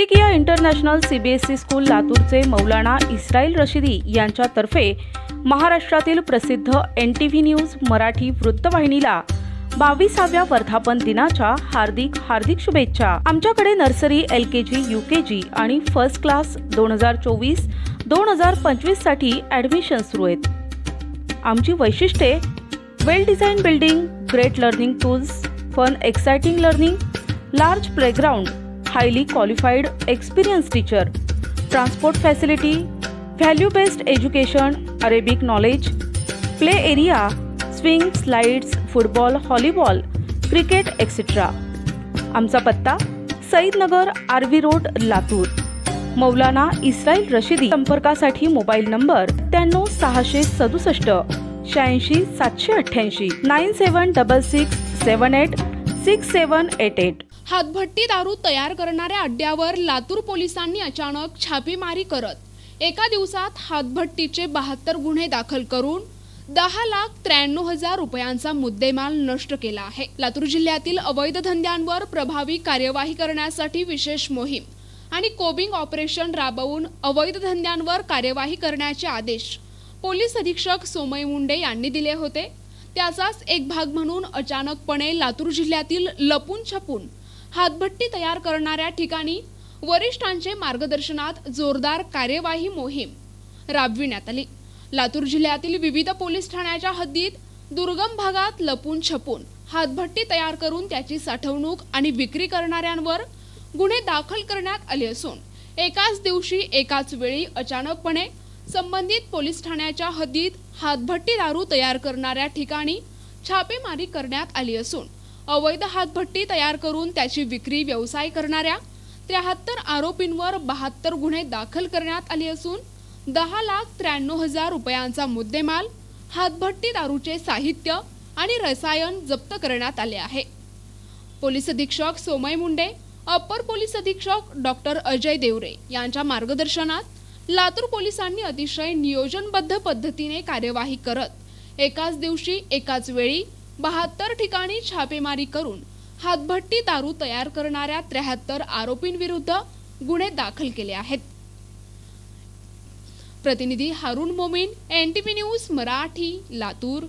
Siddiqia international CBSE school लातूरचे मौलाना इस्राईल रशिदी यांच्यातर्फे महाराष्ट्रातील प्रसिद्ध N T V news Marathi वृत्तवाहिनीला बावीसाव्या वर्धापन दिनाच्या हार्दिक हार्दिक शुभेच्छा. आमच्याकडे nursery L K G U K G आणि फर्स्ट क्लास दोन हजार चोवीस दोन हजार पंचवीससाठी ॲडमिशन सुरू आहेत. आमची वैशिष्ट्ये well design building great learning tools fun exciting learning large playground highly qualified experience teacher transport facility value based education Arabic knowledge play area swing slides football volleyball cricket etcetera आमचा पत्ता Saeednagar R V road Latur. Maulana Israil Rashidi. संपर्कासाठी mobile number त्र्याण्णव सहाशे सदुसष्ट शहाऐंशी सातशे अठ्ठ्याऐंशी nine seven double six seven eight six seven eight eight. हातभट्टी दारू तयार करणाऱ्या अड्ड्यावर लातूर पोलिसांनी अचानक छापेमारी करत एका दिवसात हातभट्टीचे बहात्तर गुन्हे दाखल करून दहा लाख त्र्याण्णव हजार रुपयांचा मुद्देमाल नष्ट केला आहे. लातूर जिल्ह्यातील अवैध धंद्यांवर प्रभावी कार्यवाही करण्यासाठी विशेष मोहीम आणि कोबिंग ऑपरेशन राबवून अवैध धंद्यांवर कार्यवाही करण्याचे आदेश पोलीस अधीक्षक सोमय मुंडे यांनी दिले होते. त्याचाच एक भाग म्हणून अचानकपणे लातूर जिल्ह्यातील लपून छपून हातभट्टी तयार करणाऱ्या ठिकाणी वरिष्ठांचे मार्गदर्शनात जोरदार कार्यवाही मोहीम. राबविण्यात आली. लातूर जिल्ह्यातील विविध पोलीस ठाण्याच्या हद्दीत दुर्गम भागात लपून छपून हातभट्टी तयार करून त्याची साठवणूक आणि विक्री करणाऱ्यांवर गुन्हे दाखल करण्यात आले असून एकाच दिवशी एकाच वेळी अचानकपणे संबंधित पोलीस ठाण्याच्या हद्दीत हातभट्टी दारू तयार करणाऱ्या ठिकाणी छापेमारी करण्यात आली असून अवैध हातभट्टी तयार करून त्याची विक्री व्यवसाय करणाऱ्या त्र्याहत्तर आरोपींवर बहात्तर गुन्हे दाखल करण्यात आले असून दहा लाख त्र्याण्णव हजार रुपयांचा मुद्देमाल हातभट्टी दारूचे साहित्य आणि रसायन जप्त करण्यात आले आहे. पोलीस अधीक्षक सोमय मुंडे अपर पोलीस अधीक्षक डॉक्टर अजय देवरे यांच्या मार्गदर्शनात लातूर पोलिसांनी अतिशय नियोजनबद्ध पद्धतीने कार्यवाही करत एकाच दिवशी एकाच वेळी बहात्तर ठिकाणी छापेमारी करून हातभट्टी दारू तयार करणाऱ्या त्र्याहत्तर आरोपींविरुद्ध गुन्हे दाखल केले आहेत. प्रतिनिधी हारून मोमीन एनटीपी न्यूज मराठी लातूर.